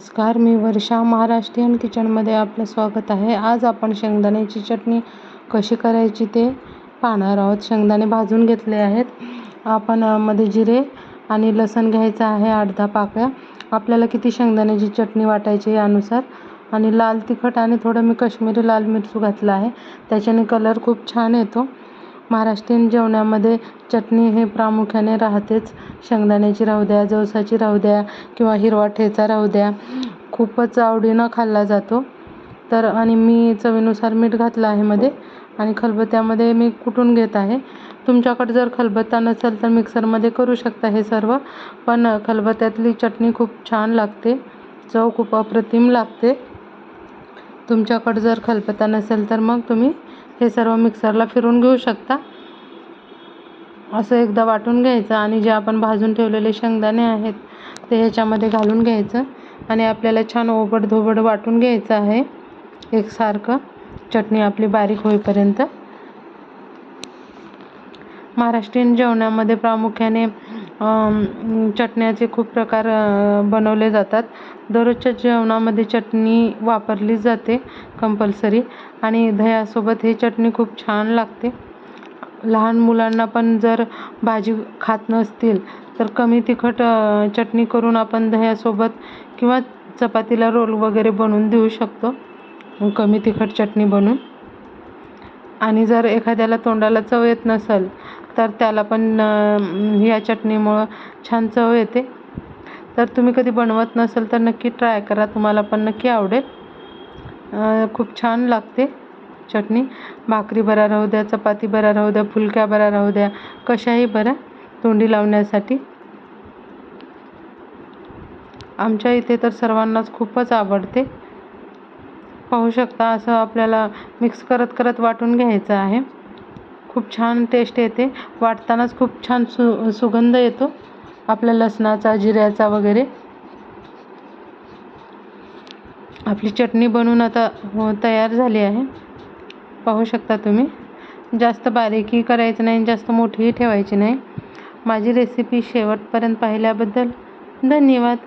नमस्कार मी वर्षा महाराष्ट्रीयन किचनमध्ये आपलं स्वागत आहे. आज आपण शेंगदाण्याची चटणी कशी करायची ते पाहणार आहोत. शेंगदाणे भाजून घेतले आहेत. आपण मध्ये जिरे आणि लसण घ्यायचं आहे अर्धा पाकळ्या. आपल्याला किती शेंगदाण्याची चटणी वाटायची यानुसार. आणि लाल तिखट आणि थोडं मी कश्मीरी लाल मिरचू घातलं आहे. त्याच्याने कलर खूप छान येतो. महाराष्ट्रीयन जेवणामध्ये चटणी हे प्रामुख्याने राहतेच. शेंगदाण्याची राहू द्या जवसाची राहू द्या किंवा हिरवा ठेचा राहू द्या. खूपच आवडीनं खाल्ला जातो. तर आणि मी चवीनुसार मीठ घातलं आहे मध्ये आणि खलबत्त्यामध्ये मी कुटून घेत आहे. तुमच्याकडे जर खलबत्ता नसेल तर मिक्सरमध्ये करू शकता हे सर्व. पण खलबत्त्यातली चटणी खूप छान लागते. चव खूप अप्रतिम लागते. तुमच्याकडे जर खलबत्ता नसेल तर मग तुम्ही हे सर्व मिक्सरला फिरून घेऊ शकता. असं एकदा वाटून घ्यायचं आणि जे आपण भाजून ठेवलेले शेंगदाणे आहेत ते ह्याच्यामध्ये घालून घ्यायचं आणि आपल्याला छान ओबड धोबड वाटून घ्यायचं आहे. एकसारखं चटणी आपली बारीक होईपर्यंत. महाराष्ट्रीयन जेवणामध्ये प्रामुख्याने चटण्याचे खूप प्रकार बनवले जातात. दररोजच्या जेवणामध्ये चटणी वापरली जाते कंपल्सरी आणि दह्यासोबत ही चटणी खूप छान लागते. लहान मुलांना पण जर भाजी खात नसतील तर कमी तिखट चटणी करून आपण दह्यासोबत किंवा चपातीला रोल वगैरे बनवून देऊ शकतो. कमी तिखट चटणी बनवून. आणि जर एखाद्याला तोंडाला चव येत नसेल तर त्याला पण ह्या या चटणीमुळं छान चव येते. तर तुम्ही कधी बनवत नसेल तर नक्की ट्राय करा. तुम्हाला पण नक्की आवडेल. खूप छान लागते चटणी. भाकरी बरा राहू द्या चपाती बरा राहू द्या फुलक्या बरा राहू द्या कशाही बऱ्या तोंडी लावण्यासाठी. आमच्या इथे तर सर्वांनाच खूपच आवडते. पाहू शकता असं आपल्याला मिक्स करत करत वाटून घ्यायचं आहे. खूप छान टेस्ट येते. वाटतानाच खूप छान सु सुगंध येतो. आपल्या लसणाचा जिऱ्याचा वगैरे. आपली चटणी बनवून आता हो तयार झाली आहे. पाहू शकता तुम्ही. जास्त बारीकही करायचं नाही आणि जास्त मोठीही ठेवायची नाही. माझी रेसिपी शेवटपर्यंत पाहिल्याबद्दल धन्यवाद.